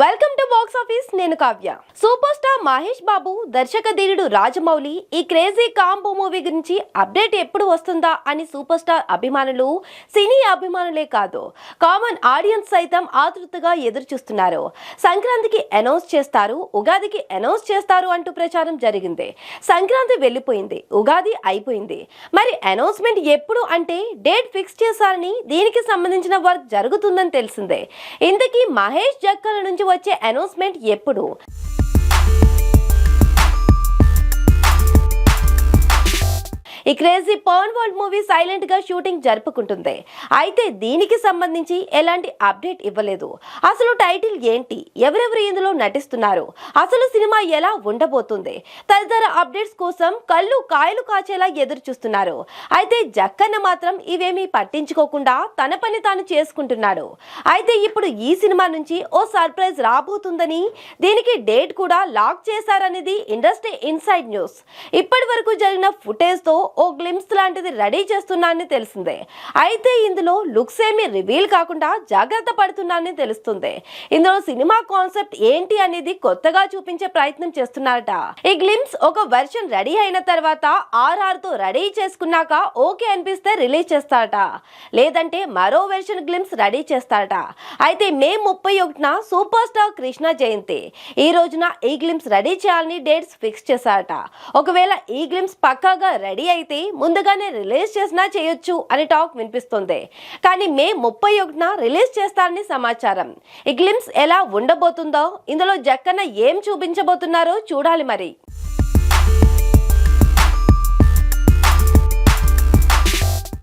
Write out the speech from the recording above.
Welcome to box office నేను Kavya. Super star Mahesh Babu దర్శక ధీరుడు రాజమౌళి ఈ క్రేజీ కాంబో మూవీ గురించి అప్డేట్ ఎప్పుడు వస్తుందా అని సూపర్ స్టార్ అభిమానులు సినీ అభిమానులే కాదు కామన్ ఆడియన్స్ సైతం ఆతృతగా ఎదురు చూస్తున్నారు సంక్రాంతికి అనౌన్స్ చేస్తారు ఉగాదికి అనౌన్స్ చేస్తారు అంటూ ప్రచారం జరిగింది. సంక్రాంతి వెళ్ళిపోయింది ఉగాది అయిపోయింది. మరి అనౌన్స్మెంట్ ఎప్పుడు అంటే డేట్ ఫిక్స్ చేశారని దీనికి సంబంధించిన వర్క్ జరుగుతుందని తెలిసిందే. ఇంతకీ మహేష్ జక్కల నుంచి వచ్చే అనౌన్స్మెంట్ ఎప్పుడు? ఈ క్రేజీ పవన్ వరల్డ్ మూవీ సైలెంట్గా షూటింగ్ జరుపుకుంటుంది. అయితే దీనికి సంబంధించి ఎలాంటి అప్డేట్ ఇవ్వలేదు. అసలు టైటిల్ ఏంటి? ఎవరెవరు ఇందులో నటిస్తున్నారు? అసలు సినిమా ఎలా ఉండబోతుంది? తదితర అప్డేట్స్ కోసం కళ్ళు కాయలు కాచేలా ఎదురు చూస్తున్నారు. అయితే జక్కన్న మాత్రం ఇవేమీ పట్టించుకోకుండా తన పని తాను చేసుకుంటున్నాడు. అయితే ఇప్పుడు ఈ సినిమా నుంచి ఓ సర్ప్రైజ్ రాబోతుందని దీనికి డేట్ కూడా లాక్ చేశారనేది ఇండస్ట్రీ ఇన్సైడ్ న్యూస్. ఇప్పటి వరకు జరిగిన ఫుటేజ్తో ఓ గ్లిమ్స్ లాంటిది రెడీ చేస్తున్నానని తెలిసిందే. అయితే ఇందులో లుక్స్ ఏమీ రివీల్ కాకుండా జాగ్రత్త పడుతున్నానని తెలుస్తుంది. ఇందులో సినిమా కాన్సెప్ట్ ఏంటి అనేది కొత్తగా చూపించే ప్రయత్నం చేస్తున్నారట. ఈ గ్లిమ్స్ ఒక వెర్షన్ రెడీ అయిన తర్వాత ఆర్ఆర్తో రెడీ చేసుకున్నాక ఓకే అనిపిస్తే రిలీజ్ చేస్తారట. లేదంటే మరో వెర్షన్ గ్లిమ్స్ రెడీ చేస్తారట. అయితే మే ముప్పై ఒకటిన సూపర్ స్టార్ కృష్ణ జయంతి. ఈ రోజున ఈ గ్లిమ్స్ రెడీ చేయాలని డేట్స్ ఫిక్స్ చేశారట. ఒకవేళ ఈ గ్లిమ్స్ పక్కాగా రెడీ అయితే ముందుగానే రిలీజ్ చేసినా చేయొచ్చు అని టాక్ వినిపిస్తుంది. కానీ మే ముప్పై ఒకటిన రిలీజ్ చేస్తారని సమాచారం. ఈ గ్లిమ్స్ ఎలా ఉండబోతుందో ఇందులో జక్కన్న ఏం చూపించబోతున్నారో చూడాలి మరి.